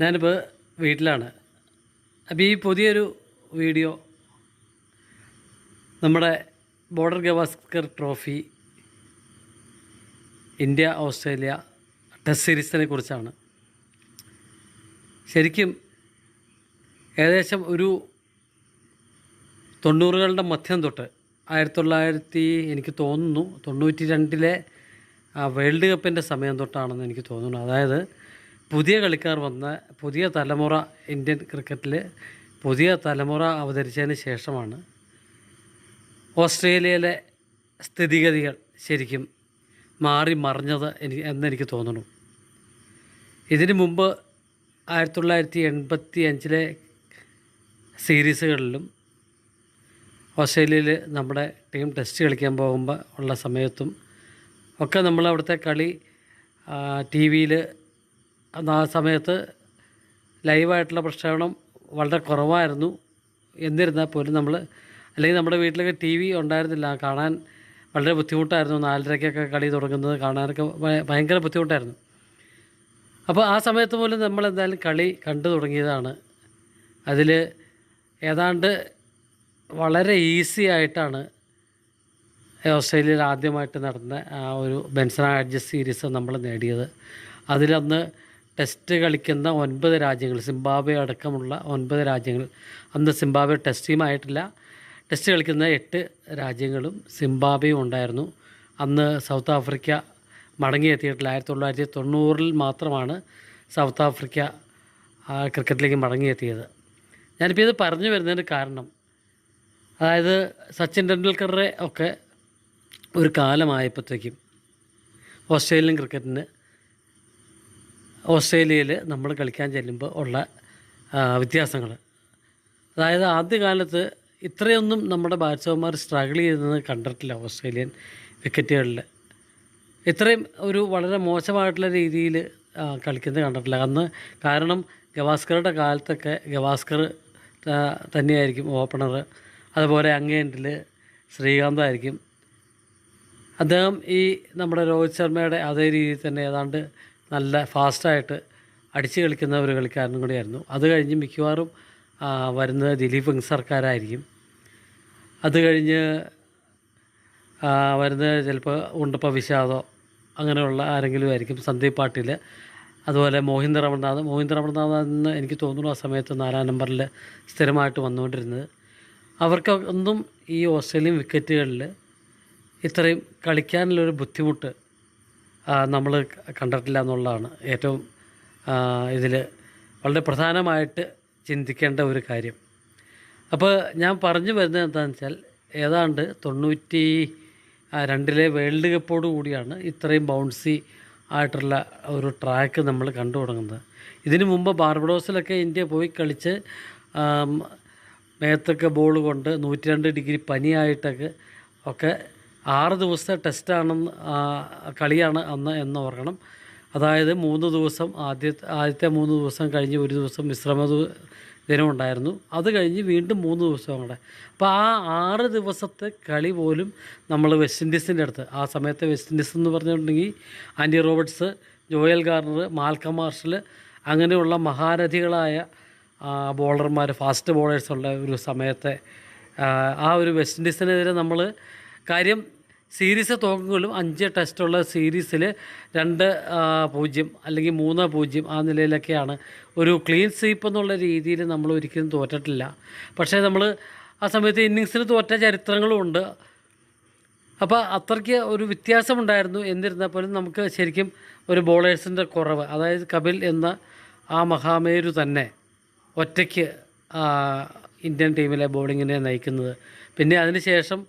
ഞാനിപ്പോൾ വീട്ടിലാണ്. അപ്പോൾ ഈ പുതിയൊരു വീഡിയോ നമ്മുടെ border Gavaskar trophy India Australia test സീരീസിനെ കുറിച്ചാണ്. ശരിക്കും ഏകദേശം ഒരു തൊണ്ണൂറുകളുടെ മധ്യം തൊട്ട് ആയിരത്തി തൊള്ളായിരത്തി എനിക്ക് തോന്നുന്നു തൊണ്ണൂറ്റി രണ്ടിലെ വേൾഡ് കപ്പിന്റെ സമയം തൊട്ടാണെന്ന് എനിക്ക് തോന്നുന്നു. അതായത് പുതിയ കളിക്കാർ വന്ന പുതിയ തലമുറ ഇന്ത്യൻ ക്രിക്കറ്റിൽ പുതിയ തലമുറ അവതരിച്ചതിന് ശേഷമാണ് ഓസ്ട്രേലിയയിലെ സ്ഥിതിഗതികൾ ശരിക്കും മാറി മറിഞ്ഞത് എനിക്ക് എന്നെനിക്ക് തോന്നുന്നു. ഇതിനു മുമ്പ് ആയിരത്തി തൊള്ളായിരത്തി എൺപത്തി അഞ്ചിലെ സീരീസുകളിലും ഓസ്ട്രേലിയയിൽ നമ്മുടെ ടീം ടെസ്റ്റ് കളിക്കാൻ പോകുമ്പോൾ ഉള്ള സമയത്തും ഒക്കെ നമ്മൾ അവിടുത്തെ കളി ടി വിയിൽ ആ സമയത്ത് ലൈവായിട്ടുള്ള പ്രക്ഷേപണം വളരെ കുറവായിരുന്നു. എന്നിരുന്നാൽ പോലും നമ്മൾ അല്ലെങ്കിൽ നമ്മുടെ വീട്ടിലൊക്കെ ടി വി ഉണ്ടായിരുന്നില്ല. കാണാൻ വളരെ ബുദ്ധിമുട്ടായിരുന്നു. നാലരയ്ക്കൊക്കെ കളി തുടങ്ങുന്നത് കാണാനൊക്കെ ഭയ- ഭയങ്കര ബുദ്ധിമുട്ടായിരുന്നു. അപ്പോൾ ആ സമയത്ത് പോലും നമ്മൾ എന്തായാലും കളി കണ്ടു തുടങ്ങിയതാണ്. അതിൽ ഏതാണ്ട് വളരെ ഈസി ആയിട്ടാണ് ഓസ്ട്രേലിയയിൽ ആദ്യമായിട്ട് നടന്ന ആ ഒരു ബെൻസൺ ആഡ്ജസ് സീരീസ് നമ്മൾ നേടിയത്. അതിലന്ന് ടെസ്റ്റ് കളിക്കുന്ന ഒൻപത് രാജ്യങ്ങൾ സിംബാബ്വെ അടക്കമുള്ള ഒൻപത് രാജ്യങ്ങൾ. അന്ന് സിംബാബ്വെ ടെസ്റ്റ് ടീമായിട്ടില്ല ടെസ്റ്റ് കളിക്കുന്ന എട്ട് രാജ്യങ്ങളും സിംബാബ്വെയും ഉണ്ടായിരുന്നു. അന്ന് സൗത്ത് ആഫ്രിക്ക മടങ്ങിയെത്തിയിട്ടില്ല. ആയിരത്തി തൊള്ളായിരത്തി തൊണ്ണൂറിൽ മാത്രമാണ് സൗത്ത് ആഫ്രിക്ക ക്രിക്കറ്റിലേക്ക് മടങ്ങിയെത്തിയത്. ഞാനിപ്പോൾ ഇത് പറഞ്ഞു വരുന്നതിന് കാരണം അതായത് സച്ചിൻ ടെണ്ടുൽക്കറെ ഒക്കെ ഒരു കാലമായപ്പോഴത്തേക്കും ഓസ്ട്രേലിയൻ ക്രിക്കറ്റിന് ഓസ്ട്രേലിയയിൽ നമ്മൾ കളിക്കാൻ ചെല്ലുമ്പോൾ ഉള്ള വ്യത്യാസങ്ങൾ. അതായത് ആദ്യകാലത്ത് ഇത്രയൊന്നും നമ്മുടെ ബാറ്റ്സ്മാൻമാർ സ്ട്രഗിൾ ചെയ്യുന്നത് കണ്ടിട്ടില്ല ഓസ്ട്രേലിയൻ വിക്കറ്റുകളിൽ ഇത്രയും ഒരു വളരെ മോശമായിട്ടുള്ള രീതിയിൽ കളിക്കുന്നത് കണ്ടിട്ടില്ല. അന്ന് കാരണം ഗവാസ്കറുടെ കാലത്തൊക്കെ ഗവാസ്കർ തന്നെയായിരിക്കും ഓപ്പണർ. അതുപോലെ അങ്ങേ എൻഡിൽ ശ്രീകാന്തായിരിക്കും അദ്ദേഹം ഈ നമ്മുടെ രോഹിത് ശർമ്മയുടെ അതേ രീതിയിൽ തന്നെ. ഏതാണ്ട് നല്ല ഫാസ്റ്റായിട്ട് അടിച്ച് കളിക്കുന്ന ഒരു കളിക്കാരനും കൂടിയായിരുന്നു. അത് കഴിഞ്ഞ് മിക്കവാറും വരുന്നത് ദിലീപ് സർക്കാരായിരിക്കും അത് കഴിഞ്ഞ് വരുന്നത് ചിലപ്പോൾ ഉണ്ടപ്പ വിഷാദോ അങ്ങനെയുള്ള ആരെങ്കിലും ആയിരിക്കും സന്ദീപ് പാട്ടീൽ അതുപോലെ മോഹിന്ദ്ര അമർനാഥ് മോഹിന്ദ്ര അമർനാഥ് എന്ന് എനിക്ക് തോന്നുന്നു ആ സമയത്ത് നാലാം നമ്പറിൽ സ്ഥിരമായിട്ട് വന്നുകൊണ്ടിരുന്നത്. അവർക്ക് ഒന്നും ഈ ഓസ്ട്രേലിയൻ വിക്കറ്റുകളിൽ ഇത്രയും കളിക്കാനുള്ളൊരു ബുദ്ധിമുട്ട് നമ്മൾ കണ്ടിട്ടില്ല എന്നുള്ളതാണ് ഏറ്റവും ഇതിൽ വളരെ പ്രധാനമായിട്ട് ചിന്തിക്കേണ്ട ഒരു കാര്യം. അപ്പോൾ ഞാൻ പറഞ്ഞു വരുന്നത് എന്താണെന്ന് വെച്ചാൽ ഏതാണ്ട് തൊണ്ണൂറ്റി രണ്ടിലെ വേൾഡ് കപ്പോട് കൂടിയാണ് ഇത്രയും ബൗൺസി ആയിട്ടുള്ള ഒരു ട്രാക്ക് നമ്മൾ കണ്ടു തുടങ്ങുന്നത്. ഇതിനു മുമ്പ് ബാർബഡോസിലൊക്കെ ഇന്ത്യ പോയി കളിച്ച് മേത്തൊക്കെ ബോൾ കൊണ്ട് നൂറ്റി രണ്ട് ഡിഗ്രി പനിയായിട്ടൊക്കെ ഒക്കെ ആറ് ദിവസത്തെ ടെസ്റ്റാണെന്ന് കളിയാണ് അന്ന് എന്ന് ഓർക്കണം. അതായത് മൂന്ന് ദിവസം ആദ്യ ആദ്യത്തെ മൂന്ന് ദിവസം കഴിഞ്ഞ് ഒരു ദിവസം വിശ്രമ ദിനം ഉണ്ടായിരുന്നു. അത് കഴിഞ്ഞ് വീണ്ടും മൂന്ന് ദിവസം കൂടെ അപ്പോൾ ആ ആറ് ദിവസത്തെ കളി പോലും നമ്മൾ വെസ്റ്റ് ഇൻഡീസിന്റെ അടുത്ത് ആ സമയത്തെ വെസ്റ്റ് ഇൻഡീസ് എന്ന് പറഞ്ഞിട്ടുണ്ടെങ്കിൽ Andy Roberts Joel Garner Malcolm Marshall അങ്ങനെയുള്ള മഹാരഥികളായ ബോളർമാർ ഫാസ്റ്റ് ബോളേഴ്സുള്ള ഒരു സമയത്തെ ആ ഒരു വെസ്റ്റ് ഇൻഡീസിനെതിരെ നമ്മൾ കാര്യം സീരീസ് തോക്കുകളും അഞ്ച് ടെസ്റ്റുള്ള സീരീസിൽ രണ്ട് പൂജ്യം അല്ലെങ്കിൽ മൂന്ന് പൂജ്യം ആ നിലയിലൊക്കെയാണ്. ഒരു ക്ലീൻ സ്വീപ്പ് എന്നുള്ള രീതിയിൽ നമ്മൾ ഒരിക്കലും തോറ്റിട്ടില്ല. പക്ഷേ നമ്മൾ ആ സമയത്ത് ഇന്നിങ്സിന് തോറ്റ ചരിത്രങ്ങളും ഉണ്ട്. അപ്പോൾ അത്രയ്ക്ക് ഒരു വ്യത്യാസമുണ്ടായിരുന്നു എന്നിരുന്നാൽ പോലും നമുക്ക് ശരിക്കും ഒരു ബോളേഴ്സിന്റെ കുറവ്. അതായത് കപിൽ എന്ന ആ മഹാമേരു തന്നെ ഒറ്റയ്ക്ക് ഇന്ത്യൻ ടീമിലെ ബോളിങ്ങിനെ നയിക്കുന്നത്. പിന്നെ അതിനുശേഷം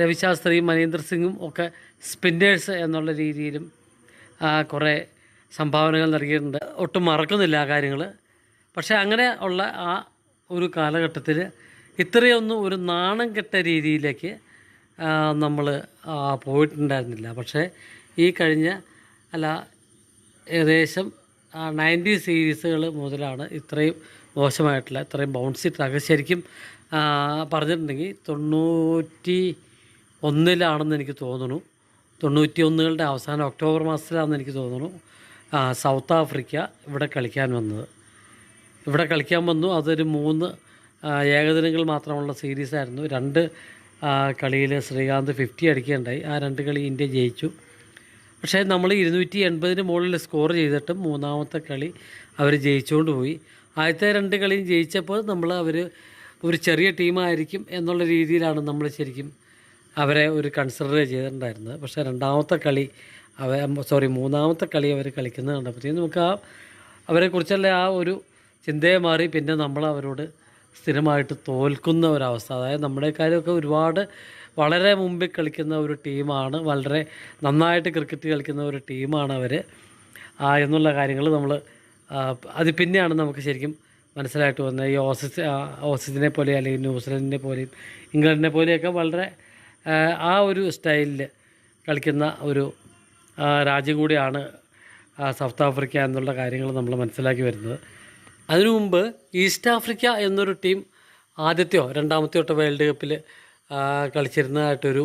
രവിശാസ്ത്രിയും മനീന്ദർ സിംഗും ഒക്കെ സ്പിന്നേഴ്സ് എന്നുള്ള രീതിയിലും കുറേ സംഭാവനകൾ നൽകിയിട്ടുണ്ട്. ഒട്ടും മറക്കുന്നില്ല ആ കാര്യങ്ങൾ പക്ഷേ അങ്ങനെ ഉള്ള ആ ഒരു കാലഘട്ടത്തിൽ ഇത്രയൊന്നും ഒരു നാണം കെട്ട രീതിയിലേക്ക് നമ്മൾ പോയിട്ടുണ്ടായിരുന്നില്ല. പക്ഷേ ഈ കഴിഞ്ഞ അല്ല ഏകദേശം നയന്റി സീരീസുകൾ മുതലാണ് ഇത്രയും മോശമായിട്ടുള്ള ഇത്രയും ബൗൺസി ട്രാക്ക് ശരിക്കും പറഞ്ഞിട്ടുണ്ടെങ്കിൽ തൊണ്ണൂറ്റി ഒന്നിലാണെന്ന് എനിക്ക് തോന്നുന്നു. തൊണ്ണൂറ്റി ഒന്നുകളുടെ അവസാനം ഒക്ടോബർ മാസത്തിലാണെന്ന് എനിക്ക് തോന്നുന്നു. സൗത്ത് ആഫ്രിക്ക ഇവിടെ കളിക്കാൻ വന്നത്. ഇവിടെ കളിക്കാൻ വന്നു. അതൊരു മൂന്ന് ഏകദിനങ്ങൾ മാത്രമുള്ള സീരീസ് ആയിരുന്നു രണ്ട് കളിയിൽ ശ്രീകാന്ത് ഫിഫ്റ്റി അടിക്കുകയുണ്ടായി. ആ രണ്ട് കളി ഇന്ത്യ ജയിച്ചു. പക്ഷേ നമ്മൾ ഇരുന്നൂറ്റി എൺപതിന് മുകളിൽ സ്കോർ ചെയ്തിട്ടും മൂന്നാമത്തെ കളി അവർ ജയിച്ചുകൊണ്ട് പോയി. ആദ്യത്തെ രണ്ട് കളിയും ജയിച്ചപ്പോൾ നമ്മൾ അവർ ഒരു ചെറിയ ടീമായിരിക്കും എന്നുള്ള രീതിയിലാണ് നമ്മൾ ശരിക്കും അവരെ ഒരു കൺസിഡർ ചെയ്തിട്ടുണ്ടായിരുന്നത്. പക്ഷേ രണ്ടാമത്തെ കളി അവ സോറി മൂന്നാമത്തെ കളി അവർ കളിക്കുന്നത് കണ്ടപ്പോഴത്തേക്കും നമുക്ക് ആ അവരെക്കുറിച്ചുള്ള ആ ഒരു ചിന്തയെ മാറി പിന്നെ നമ്മൾ അവരോട് സ്ഥിരമായിട്ട് തോൽക്കുന്ന ഒരവസ്ഥ അതായത് നമ്മുടെക്കാരൊക്കെ ഒരുപാട് വളരെ മുമ്പിൽ കളിക്കുന്ന ഒരു ടീമാണ് വളരെ നന്നായിട്ട് ക്രിക്കറ്റ് കളിക്കുന്ന ഒരു ടീമാണ് അവർ. എന്നുള്ള കാര്യങ്ങൾ നമ്മൾ അത് പിന്നെയാണ് നമുക്ക് ശരിക്കും മനസ്സിലായിട്ട് വന്നത് ഈ ഓസിസ് ഓസിസിനെ പോലെ അല്ലെങ്കിൽ ന്യൂസിലൻഡിനെ പോലെയും ഇംഗ്ലണ്ടിനെ പോലെയൊക്കെ വളരെ ആ, ഒരു സ്റ്റൈലിൽ കളിക്കുന്ന ഒരു രാജ്യം കൂടിയാണ് സൗത്ത് ആഫ്രിക്ക എന്നുള്ള കാര്യങ്ങൾ നമ്മൾ മനസ്സിലാക്കി വരുന്നത്. അതിനു മുമ്പ് ഈസ്റ്റ് ആഫ്രിക്ക എന്നൊരു ടീം ആദ്യത്തെയോ രണ്ടാമത്തെയോ തൊട്ട് വേൾഡ് കപ്പിൽ കളിച്ചിരുന്നതായിട്ടൊരു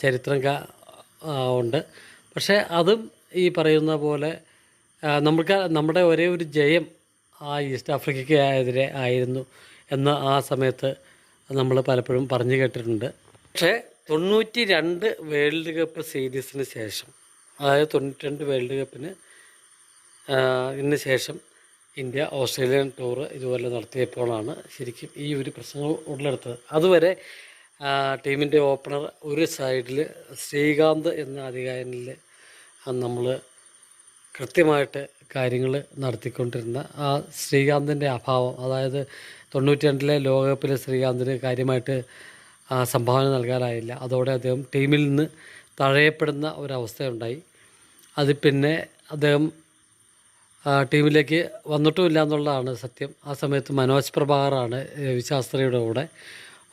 ചരിത്രം ഉണ്ട്. പക്ഷേ അതും ഈ പറയുന്ന പോലെ നമുക്ക് നമ്മുടെ ഒരേ ഒരു ജയം ആ ഈസ്റ്റ് ആഫ്രിക്കയ്ക്ക് എതിരെ ആയിരുന്നു എന്ന് ആ സമയത്ത് നമ്മൾ പലപ്പോഴും പറഞ്ഞു കേട്ടിട്ടുണ്ട്. പക്ഷേ തൊണ്ണൂറ്റി രണ്ട് വേൾഡ് കപ്പ് സീരീസിന് ശേഷം അതായത് തൊണ്ണൂറ്റി രണ്ട് വേൾഡ് കപ്പിന് ഇതിന് ശേഷം ഇന്ത്യ ഓസ്ട്രേലിയൻ ടൂർ ഇതുപോലെ നടത്തിയപ്പോഴാണ് ശരിക്കും ഈ ഒരു പ്രശ്നങ്ങൾ ഉടലെടുത്തത് അതുവരെ ടീമിന്റെ ഓപ്പണർ ഒരു സൈഡിൽ ശ്രീകാന്ത് എന്ന അധികാരനിൽ നമ്മൾ കൃത്യമായിട്ട് കാര്യങ്ങൾ നടത്തിക്കൊണ്ടിരുന്ന ആ ശ്രീകാന്തിന്റെ അഭാവം അതായത് തൊണ്ണൂറ്റി രണ്ടിലെ ലോകകപ്പിൽ ശ്രീകാന്തിന് കാര്യമായിട്ട് സംഭാവന നൽകാനായില്ല. അതോടെ അദ്ദേഹം ടീമിൽ നിന്ന് തഴയപ്പെടുന്ന ഒരവസ്ഥയുണ്ടായി. അത് പിന്നെ അദ്ദേഹം ടീമിലേക്ക് വന്നിട്ടുമില്ല എന്നുള്ളതാണ് സത്യം. ആ സമയത്ത് മനോജ് പ്രഭാകറാണ് രവിശാസ്ത്രിയുടെ കൂടെ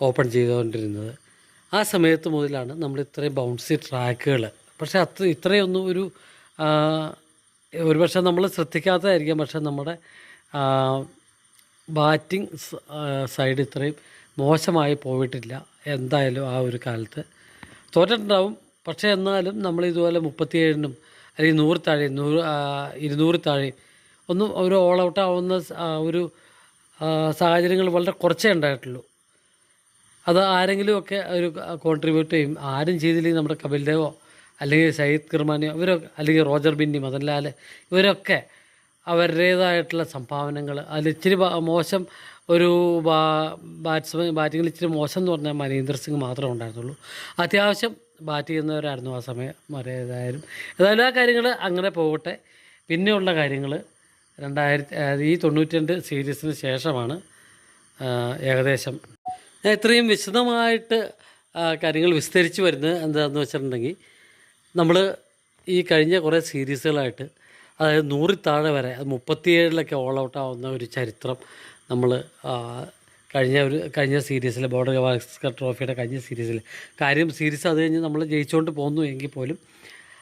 ഓപ്പൺ ചെയ്തുകൊണ്ടിരുന്നത്. ആ സമയത്ത് മുതലാണ് നമ്മൾ ഇത്രയും ബൗൺസി ട്രാക്കുകൾ പക്ഷേ അത്ര ഇത്രയൊന്നും ഒരു ഒരുപക്ഷെ നമ്മൾ ശ്രദ്ധിക്കാത്തതായിരിക്കാം. പക്ഷെ നമ്മുടെ ബാറ്റിംഗ് സൈഡ് ഇത്രയും മോശമായി പോയിട്ടില്ല. എന്തായാലും ആ ഒരു കാലത്ത് തോറ്റിട്ടുണ്ടാവും. പക്ഷേ എന്നാലും നമ്മൾ ഇതുപോലെ മുപ്പത്തിയേഴിനും അല്ലെങ്കിൽ നൂറ് താഴെ നൂറ് ഇരുന്നൂറ് താഴെ ഒന്നും ഒരു ഓൾ ഔട്ട് ആവുന്ന ഒരു സാഹചര്യങ്ങൾ വളരെ കുറച്ചേ ഉണ്ടായിട്ടുള്ളൂ. അത് ആരെങ്കിലുമൊക്കെ ഒരു കോൺട്രിബ്യൂട്ട് ചെയ്യും. ആരും ചെയ്തില്ലെങ്കിൽ നമ്മുടെ കപിൽ ദേവോ അല്ലെങ്കിൽ സയ്യിദ് കിർമാനിയോ ഇവരൊക്കെ അല്ലെങ്കിൽ റോജർ ബിന്നി മദൻലാൽ ഇവരൊക്കെ അവരുടേതായിട്ടുള്ള സംഭാവനകൾ അതിൽ ഇച്ചിരി മോശം ഒരു ബാ ബാറ്റ്സ്മാൻ ബാറ്റിങ്ങിൽ ഇച്ചിരി മോശം എന്ന് പറഞ്ഞാൽ മനീന്ദർ സിംഗ് മാത്രമേ ഉണ്ടായിരുന്നുള്ളൂ. അത്യാവശ്യം ബാറ്റ് ചെയ്യുന്നവരായിരുന്നു ആ സമയം വരെ ഏതായാലും ആ കാര്യങ്ങൾ അങ്ങനെ പോകട്ടെ. പിന്നെയുള്ള കാര്യങ്ങൾ രണ്ടായിരത്തി ഈ തൊണ്ണൂറ്റി രണ്ട് സീരീസിന് ശേഷമാണ് ഏകദേശം. ഞാൻ ഇത്രയും വിശദമായിട്ട് കാര്യങ്ങൾ വിസ്തരിച്ച് വരുന്നത് എന്താണെന്ന് വെച്ചിട്ടുണ്ടെങ്കിൽ നമ്മൾ ഈ കഴിഞ്ഞ കുറേ സീരീസുകളായിട്ട് അതായത് നൂറിൽ താഴെ വരെ മുപ്പത്തിയേഴിലൊക്കെ ഓൾ ഔട്ട് ആവുന്ന ഒരു ചരിത്രം നമ്മൾ കഴിഞ്ഞ ഒരു കഴിഞ്ഞ സീരീസിൽ ബോർഡർ ഗവാസ്കർ ട്രോഫിയുടെ കഴിഞ്ഞ സീരീസിൽ കാര്യം സീരീസ് അത് കഴിഞ്ഞ് നമ്മൾ ജയിച്ചുകൊണ്ട് പോകുന്നു എങ്കിൽ പോലും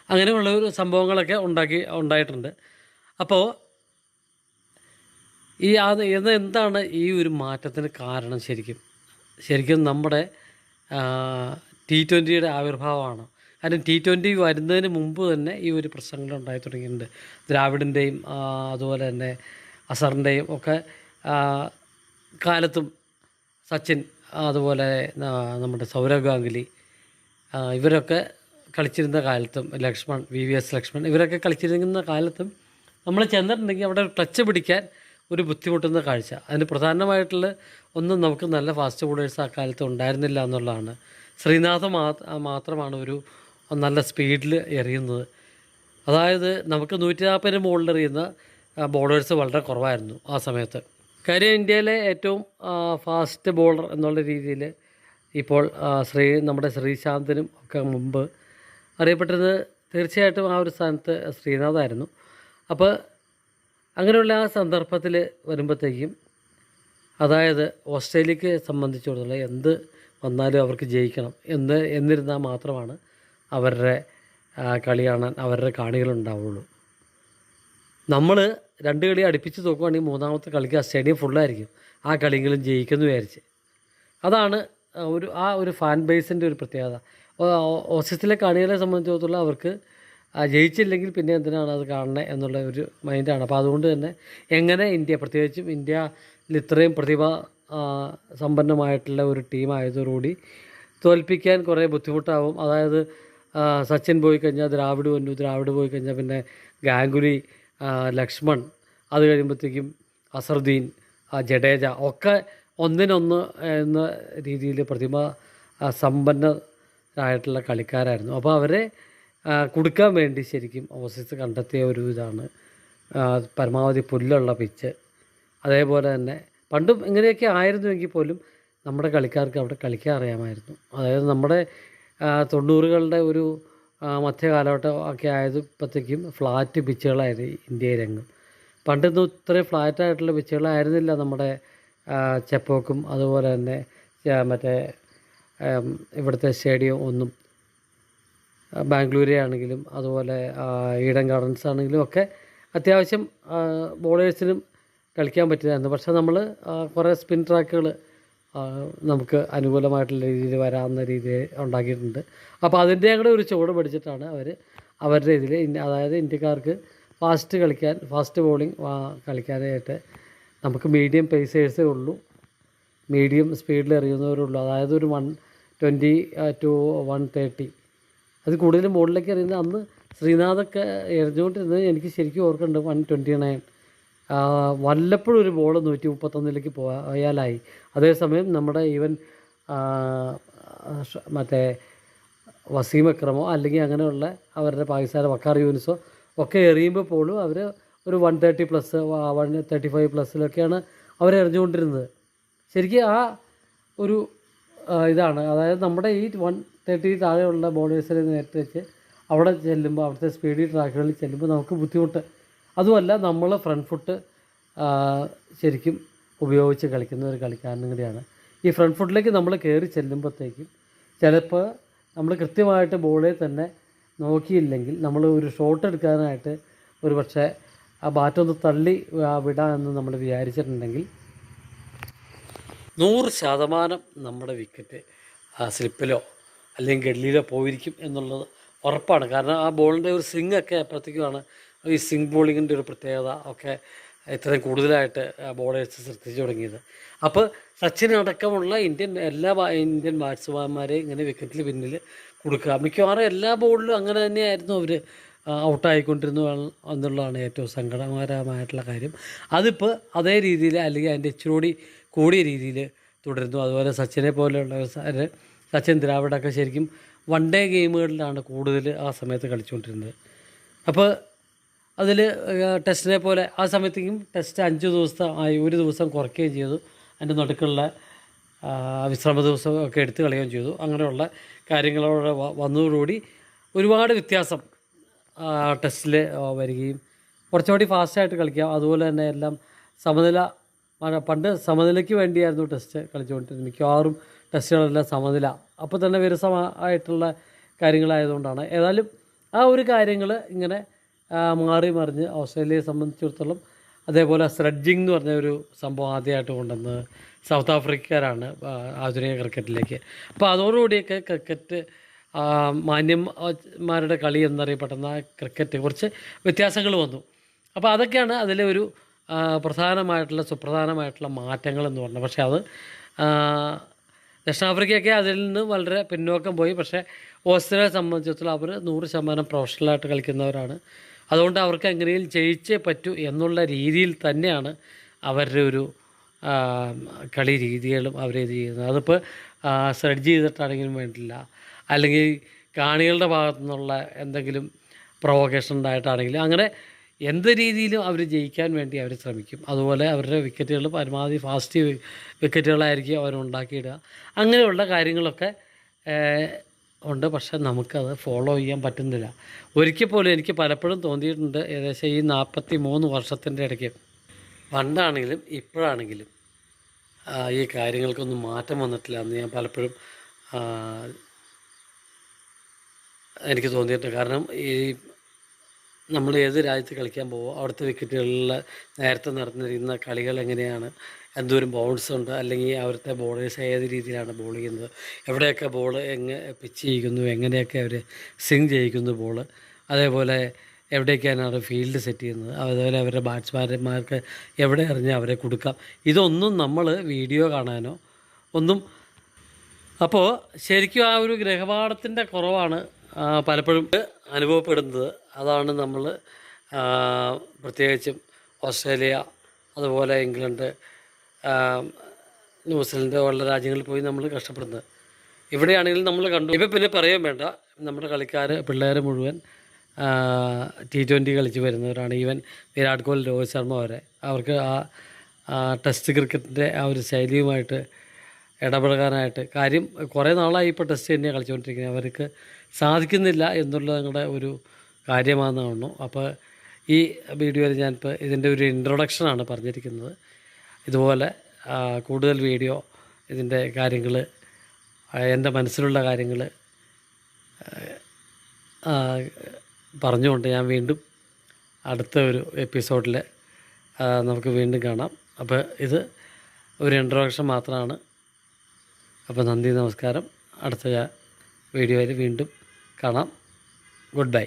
അങ്ങനെയുള്ള ഒരു സംഭവങ്ങളൊക്കെ ഉണ്ടാക്കി ഉണ്ടായിട്ടുണ്ട്. അപ്പോൾ ഈ അത് എന്താണ് ഈ ഒരു മാറ്റത്തിന് കാരണം ശരിക്കും? ശരിക്കും നമ്മുടെ ടി ട്വന്റിയുടെ ആവിർഭാവമാണ്? കാരണം ടി ട്വന്റി വരുന്നതിന് മുമ്പ് തന്നെ ഈ ഒരു പ്രശ്നങ്ങൾ ഉണ്ടായി തുടങ്ങിയിട്ടുണ്ട്. ദ്രാവിഡിന്റെയും അതുപോലെ തന്നെ അസറിന്റെയും ഒക്കെ കാലത്തും സച്ചിൻ അതുപോലെ നമ്മുടെ സൗരവ് ഗാംഗുലി ഇവരൊക്കെ കളിച്ചിരുന്ന കാലത്തും Laxman V V S Laxman ഇവരൊക്കെ കളിച്ചിരുന്ന കാലത്തും നമ്മൾ ചെന്നിട്ടുണ്ടെങ്കിൽ അവിടെ ടച്ച് പിടിക്കാൻ ഒരു ബുദ്ധിമുട്ടുന്ന കാഴ്ച. അതിന് പ്രധാനമായിട്ടുള്ള ഒന്നും നമുക്ക് നല്ല ഫാസ്റ്റ് ബോളേഴ്സ് ആ കാലത്ത് ഉണ്ടായിരുന്നില്ല എന്നുള്ളതാണ്. ശ്രീനാഥ് മാത്രമാണ് ഒരു നല്ല സ്പീഡിൽ എറിയുന്നത്. അതായത് നമുക്ക് നൂറ്റി നാൽപ്പതിന് മുകളിൽ എറിയുന്ന ബോളേഴ്സ് വളരെ കുറവായിരുന്നു ആ സമയത്ത്. കാര്യം ഇന്ത്യയിലെ ഏറ്റവും ഫാസ്റ്റ് ബോളർ എന്നുള്ള രീതിയിൽ ഇപ്പോൾ ശ്രീ നമ്മുടെ ശ്രീശാന്തിനും ഒക്കെ മുമ്പ് അറിയപ്പെട്ടത് തീർച്ചയായിട്ടും ആ ഒരു സ്ഥാനത്ത് ശ്രീനാഥായിരുന്നു. അപ്പോൾ അങ്ങനെയുള്ള ആ സന്ദർഭത്തിൽ വരുമ്പോഴത്തേക്കും അതായത് ഓസ്ട്രേലിയക്ക് സംബന്ധിച്ചിടത്തോളം എന്ത് വന്നാലും അവർക്ക് ജയിക്കണം എന്ന് എന്നിരുന്നാൽ മാത്രമാണ് അവരുടെ കളി കാണാൻ അവരുടെ കാണികളുണ്ടാവുള്ളൂ. നമ്മൾ രണ്ട് കളി അടുപ്പിച്ച് നോക്കുവാണെങ്കിൽ മൂന്നാമത്തെ കളിക്ക് ആ സ്റ്റേഡിയം ഫുള്ളായിരിക്കും. ആ കളിയെങ്കിലും ജയിക്കുമെന്ന് വിചാരിച്ച്. അതാണ് ഒരു ആ ഒരു ഫാൻ ബേസിന്റെ ഒരു പ്രത്യേകത. ഓസിസിലെ കാണികളെ സംബന്ധിച്ചിടത്തോളം അവർക്ക് ജയിച്ചില്ലെങ്കിൽ പിന്നെ എന്തിനാണ് അത് കാണണേ എന്നുള്ള ഒരു മൈൻഡാണ്. അപ്പോൾ അതുകൊണ്ട് തന്നെ എങ്ങനെ ഇന്ത്യ പ്രത്യേകിച്ചും ഇന്ത്യയിൽ ഇത്രയും പ്രതിഭ സമ്പന്നമായിട്ടുള്ള ഒരു ടീമായതോടുകൂടി തോൽപ്പിക്കാൻ കുറേ ബുദ്ധിമുട്ടാവും. അതായത് സച്ചിൻ പോയി കഴിഞ്ഞാൽ ദ്രാവിഡ് വന്നു. ദ്രാവിഡ് പോയി കഴിഞ്ഞാൽ പിന്നെ ഗാംഗുലി ലക്ഷ്മൺ. അത് കഴിയുമ്പോഴത്തേക്കും അസറുദ്ദീൻ ജഡേജ ഒക്കെ ഒന്നിനൊന്ന് എന്ന രീതിയിൽ പ്രതിമ സമ്പന്നരായിട്ടുള്ള കളിക്കാരായിരുന്നു. അപ്പോൾ അവരെ കൊടുക്കാൻ വേണ്ടി ശരിക്കും ഓസീസ് കണ്ടെത്തിയ ഒരു ഇതാണ് പരമാവധി പുല്ലുള്ള പിച്ച്. അതേപോലെ തന്നെ പണ്ടും ഇങ്ങനെയൊക്കെ ആയിരുന്നുവെങ്കിൽ പോലും നമ്മുടെ കളിക്കാർക്ക് അവിടെ കളിക്കാൻ അറിയാമായിരുന്നു. അതായത് നമ്മുടെ തൊണ്ണൂറുകളുടെ ഒരു മധ്യകാലഘട്ടം ഒക്കെ ആയപ്പോഴത്തേക്കും ഫ്ലാറ്റ് പിച്ചുകളായിരുന്നു ഇന്ത്യയിലെങ്ങും പണ്ടൊന്നും ഇത്രയും ഫ്ലാറ്റായിട്ടുള്ള പിച്ചുകളായിരുന്നില്ല നമ്മുടെ ചെപ്പോക്കും അതുപോലെ തന്നെ മറ്റേ ഇവിടുത്തെ സ്റ്റേഡിയം ഒന്നും. ബാംഗ്ലൂരെ ആണെങ്കിലും അതുപോലെ ഈഡൻ ഗാർഡൻസ് ആണെങ്കിലും ഒക്കെ അത്യാവശ്യം ബോളേഴ്സിനും കളിക്കാൻ പറ്റിയതായിരുന്നു. പക്ഷേ നമ്മൾ കുറേ സ്പിൻ ട്രാക്കുകൾ നമുക്ക് അനുകൂലമായിട്ടുള്ള രീതിയിൽ വരാവുന്ന രീതിയിൽ ഉണ്ടാക്കിയിട്ടുണ്ട്. അപ്പോൾ അതിന്റെ കൂടെ ഒരു ചുവട് പഠിച്ചിട്ടാണ് അവർ അവരുടെ ഇതിൽ അതായത് ഇന്ത്യക്കാർക്ക് ഫാസ്റ്റ് കളിക്കാൻ ഫാസ്റ്റ് ബോളിംഗ് കളിക്കാനായിട്ട് നമുക്ക് മീഡിയം പേസേഴ്സേ ഉള്ളൂ. മീഡിയം സ്പീഡിൽ എറിയുന്നവരുള്ളൂ അതായത് ഒരു one twenty to one thirty അത് കൂടുതലും മുകളിലേക്ക് എറിയുന്നത് അന്ന് ശ്രീനാഥൊക്കെ എറിഞ്ഞുകൊണ്ടിരുന്നത് എനിക്ക് ശരിക്കും ഓർക്കുന്നുണ്ട്. വൺ ട്വന്റി നയൻ വല്ലപ്പോഴും ഒരു ബോൾ നൂറ്റി മുപ്പത്തൊന്നിലേക്ക് പോയാലായി. അതേസമയം നമ്മുടെ ഈവൻ മറ്റേ വസീം അക്രമോ അല്ലെങ്കിൽ അങ്ങനെയുള്ള അവരുടെ പാകിസ്ഥാൻ വക്കാർ യൂനിസോ ഒക്കെ എറിയുമ്പോൾ പോലും അവർ ഒരു one thirty plus one thirty five പ്ലസ്സിലൊക്കെയാണ് അവർ എറിഞ്ഞുകൊണ്ടിരുന്നത്. ശരിക്കും ആ ഒരു ഇതാണ്. അതായത് നമ്മുടെ ഈ വൺ തേർട്ടി താഴെയുള്ള ബോളേഴ്സിനെ നേരത്തെ വെച്ച് അവിടെ ചെല്ലുമ്പോൾ അവിടുത്തെ സ്പീഡി ട്രാക്കുകളിൽ ചെല്ലുമ്പോൾ നമുക്ക് ബുദ്ധിമുട്ട്. അതുമല്ല നമ്മൾ ഫ്രണ്ട് ഫുട്ട് ശരിക്കും ഉപയോഗിച്ച് കളിക്കുന്ന ഒരു കളിക്കാരനും കൂടിയാണ്. ഈ ഫ്രണ്ട് ഫുട്ടിലേക്ക് നമ്മൾ കയറി ചെല്ലുമ്പോഴത്തേക്കും ചിലപ്പോൾ നമ്മൾ കൃത്യമായിട്ട് ബോളെ തന്നെ നോക്കിയില്ലെങ്കിൽ നമ്മൾ ഒരു ഷോട്ട് എടുക്കാനായിട്ട് ഒരു പക്ഷേ ആ ബാറ്റൊന്ന് തള്ളി വിടാമെന്ന് നമ്മൾ വിചാരിച്ചിട്ടുണ്ടെങ്കിൽ നൂറ് ശതമാനം നമ്മുടെ വിക്കറ്റ് സ്ലിപ്പിലോ അല്ലെങ്കിൽ ഗഡ്ലിയിലോ പോയിരിക്കും എന്നുള്ളത് ഉറപ്പാണ്. കാരണം ആ ബോളിന്റെ ഒരു സ്വിങ്ങൊക്കെ അപ്പോഴത്തേക്കുമാണ് ഈ സ്വിങ് ബോളിങ്ങിന്റെ ഒരു പ്രത്യേകത ഒക്കെ ഇത്രയും കൂടുതലായിട്ട് ബോളേഴ്സ് ശ്രദ്ധിച്ചു തുടങ്ങിയത്. അപ്പോൾ സച്ചിൻ അടക്കമുള്ള ഇന്ത്യൻ എല്ലാ ഇന്ത്യൻ ബാറ്റ്സ്മാന്മാരെയും ഇങ്ങനെ വിക്കറ്റിൽ പിന്നിൽ കൊടുക്കുക. മിക്കവാറും എല്ലാ ബോളിലും അങ്ങനെ തന്നെയായിരുന്നു അവർ ഔട്ടായിക്കൊണ്ടിരുന്നു എന്നുള്ളതാണ് ഏറ്റവും സങ്കടകരമായിട്ടുള്ള കാര്യം. അതിപ്പോൾ അതേ രീതിയിൽ അല്ലെങ്കിൽ അതിന്റെ ഇച്ചിരി കൂടിയ രീതിയിൽ തുടരുന്നു. അതുപോലെ സച്ചിനെ പോലെയുള്ള സച്ചിൻ ദ്രാവിഡൊക്കെ ശരിക്കും വൺ ഡേ ഗെയിമുകളിലാണ് കൂടുതൽ ആ സമയത്ത് കളിച്ചുകൊണ്ടിരുന്നത്. അപ്പോൾ അതിൽ ടെസ്റ്റിനെ പോലെ ആ സമയത്തേക്കും ടെസ്റ്റ് അഞ്ച് ദിവസത്തെ ആയി ഒരു ദിവസം കുറയ്ക്കുകയും ചെയ്തു. അതിന്റെ നടുക്കുള്ള വിശ്രമ ദിവസം ഒക്കെ എടുത്ത് കളയുകയും ചെയ്തു. അങ്ങനെയുള്ള കാര്യങ്ങളോടെ വന്നതോടുകൂടി ഒരുപാട് വ്യത്യാസം ടെസ്റ്റിൽ വരികയും കുറച്ചുകൂടി ഫാസ്റ്റായിട്ട് കളിക്കാം അതുപോലെ തന്നെ എല്ലാം സമനില പണ്ട് സമനിലയ്ക്ക് വേണ്ടിയായിരുന്നു ടെസ്റ്റ് കളിച്ചുകൊണ്ടിരുന്നത്. മിക്കവാറും ടെസ്റ്റുകളെല്ലാം സമനില. അപ്പോൾ തന്നെ വിരസമായിട്ടുള്ള കാര്യങ്ങളായതുകൊണ്ടാണ്. ഏതായാലും ആ ഒരു കാര്യങ്ങൾ ഇങ്ങനെ മാറി മറിഞ്ഞ് ഓസ്ട്രേലിയയെ സംബന്ധിച്ചിടത്തോളം അതേപോലെ സ്രഡ്ജിങ് എന്ന് പറഞ്ഞ ഒരു സംഭവം ആദ്യമായിട്ട് കൊണ്ടുവന്നത് സൗത്ത് ആഫ്രിക്കക്കാരാണ് ആധുനിക ക്രിക്കറ്റിലേക്ക്. അപ്പോൾ അതോടുകൂടിയൊക്കെ ക്രിക്കറ്റ് മാന്യന്മാരുടെ കളി എന്നറിയപ്പെടുന്ന ക്രിക്കറ്റ് കുറച്ച് വ്യത്യാസങ്ങൾ വന്നു. അപ്പോൾ അതൊക്കെയാണ് അതിലെ ഒരു പ്രധാനമായിട്ടുള്ള സുപ്രധാനമായിട്ടുള്ള മാറ്റങ്ങൾ എന്ന് പറഞ്ഞത്. പക്ഷേ അത് ദക്ഷിണാഫ്രിക്കയൊക്കെ അതിൽ നിന്ന് വളരെ പിന്നോക്കം പോയി. പക്ഷേ ഓസ്ട്രേലിയയെ സംബന്ധിച്ചിടത്തോളം അവർ നൂറ് ശതമാനം പ്രൊഫഷണലായിട്ട് കളിക്കുന്നവരാണ്. അതുകൊണ്ട് അവർക്ക് എങ്ങനെയും ജയിച്ചേ പറ്റൂ എന്നുള്ള രീതിയിൽ തന്നെയാണ് അവരുടെ ഒരു കളി രീതികളും അവരിത് ചെയ്യുന്നത്. അതിപ്പോൾ സ്രെഡ്ജ് ചെയ്തിട്ടാണെങ്കിലും വേണ്ടില്ല. അല്ലെങ്കിൽ കാണികളുടെ ഭാഗത്തു നിന്നുള്ള എന്തെങ്കിലും പ്രൊവോക്കേഷൻ ഉണ്ടായിട്ടാണെങ്കിലും അങ്ങനെ എന്ത് രീതിയിലും അവർ ജയിക്കാൻ വേണ്ടി അവർ ശ്രമിക്കും. അതുപോലെ അവരുടെ വിക്കറ്റുകൾ പരമാവധി ഫാസ്റ്റ് വിക്കറ്റുകളായിരിക്കും അവർ ഉണ്ടാക്കിയിടുക. അങ്ങനെയുള്ള കാര്യങ്ങളൊക്കെ ഉണ്ട് പക്ഷെ നമുക്കത് ഫോളോ ചെയ്യാൻ പറ്റുന്നില്ല. ഒരിക്കൽ പോലും എനിക്ക് പലപ്പോഴും തോന്നിയിട്ടുണ്ട് ഏകദേശം ഈ നാൽപ്പത്തി മൂന്ന് വർഷത്തിന്റെ ഇടയ്ക്ക്. പണ്ടാണെങ്കിലും ഇപ്പോഴാണെങ്കിലും ഈ കാര്യങ്ങൾക്കൊന്നും മാറ്റം വന്നിട്ടില്ല എന്ന് ഞാൻ പലപ്പോഴും എനിക്ക് തോന്നിയിട്ടുണ്ട്. കാരണം ഈ നമ്മൾ ഏത് രാജ്യത്ത് കളിക്കാൻ പോകുമോ അവിടുത്തെ വിക്കറ്റുകളിൽ നേരത്തെ നടന്നിരുന്ന കളികൾ എങ്ങനെയാണ്? എന്തോരം ബൗൺസ് ഉണ്ട്? അല്ലെങ്കിൽ അവിടുത്തെ ബോളേഴ്സ് ഏത് രീതിയിലാണ് ബോൾ ചെയ്യുന്നത്? എവിടെയൊക്കെ ബോൾ എങ്ങനെ പിച്ച് ചെയ്യിക്കുന്നു എങ്ങനെയൊക്കെ അവർ സ്വിങ് ചെയ്യിക്കുന്നു ബോൾ അതേപോലെ എവിടേക്കാണ് ഫീൽഡ് സെറ്റ് ചെയ്യുന്നത്? അതേപോലെ അവരുടെ ബാറ്റ്സ്മാൻമാർക്ക് എവിടെ എറിഞ്ഞാൽ അവരെ കൊടുക്കാം? ഇതൊന്നും നമ്മൾ വീഡിയോ കാണാനോ ഒന്നും അപ്പോൾ ശരിക്കും ആ ഒരു ഗ്രഹപാഠത്തിന്റെ കുറവാണ് പലപ്പോഴും അനുഭവപ്പെടുന്നത്. അതാണ് നമ്മൾ പ്രത്യേകിച്ചും ഓസ്ട്രേലിയ അതുപോലെ ഇംഗ്ലണ്ട് ന്യൂസിലൻഡ് പോലുള്ള രാജ്യങ്ങളിൽ പോയി നമ്മൾ കഷ്ടപ്പെടുന്നത്. ഇവിടെയാണെങ്കിൽ നമ്മൾ കണ്ടു. ഇപ്പം പിന്നെ പറയാൻ വേണ്ട. നമ്മുടെ കളിക്കാർ പിള്ളേർ മുഴുവൻ ടി ട്വന്റി കളിച്ച് വരുന്നവരാണ്. ഈവൻ വിരാട് കോഹ്ലി രോഹിത് ശർമ്മ വരെ. അവർക്ക് ആ ടെസ്റ്റ് ക്രിക്കറ്റിന്റെ ആ ഒരു ശൈലിയുമായിട്ട് ഇടപഴകാനായിട്ട് കാര്യം കുറേ നാളായി ഇപ്പോൾ ടെസ്റ്റ് തന്നെയാണ് കളിച്ചുകൊണ്ടിരിക്കുന്നത്. അവർക്ക് സാധിക്കുന്നില്ല എന്നുള്ളത് ഞങ്ങളുടെ ഒരു കാര്യമാണെന്ന് കാണുന്നു അപ്പോൾ ഈ വീഡിയോയിൽ ഞാനിപ്പോൾ ഇതിന്റെ ഒരു ഇൻട്രൊഡക്ഷനാണ് പറഞ്ഞിരിക്കുന്നത്. ഇതുപോലെ കൂടുതൽ വീഡിയോ ഇതിന്റെ കാര്യങ്ങൾ എന്റെ മനസ്സിലുള്ള കാര്യങ്ങൾ പറഞ്ഞുകൊണ്ട് ഞാൻ വീണ്ടും അടുത്ത ഒരു എപ്പിസോഡിൽ നമുക്ക് വീണ്ടും കാണാം. അപ്പോൾ ഇത് ഒരു ഇൻട്രൊഡക്ഷൻ മാത്രമാണ്. അപ്പോൾ നന്ദി നമസ്കാരം. അടുത്ത വീഡിയോയിൽ വീണ്ടും കാണാം. Good bye.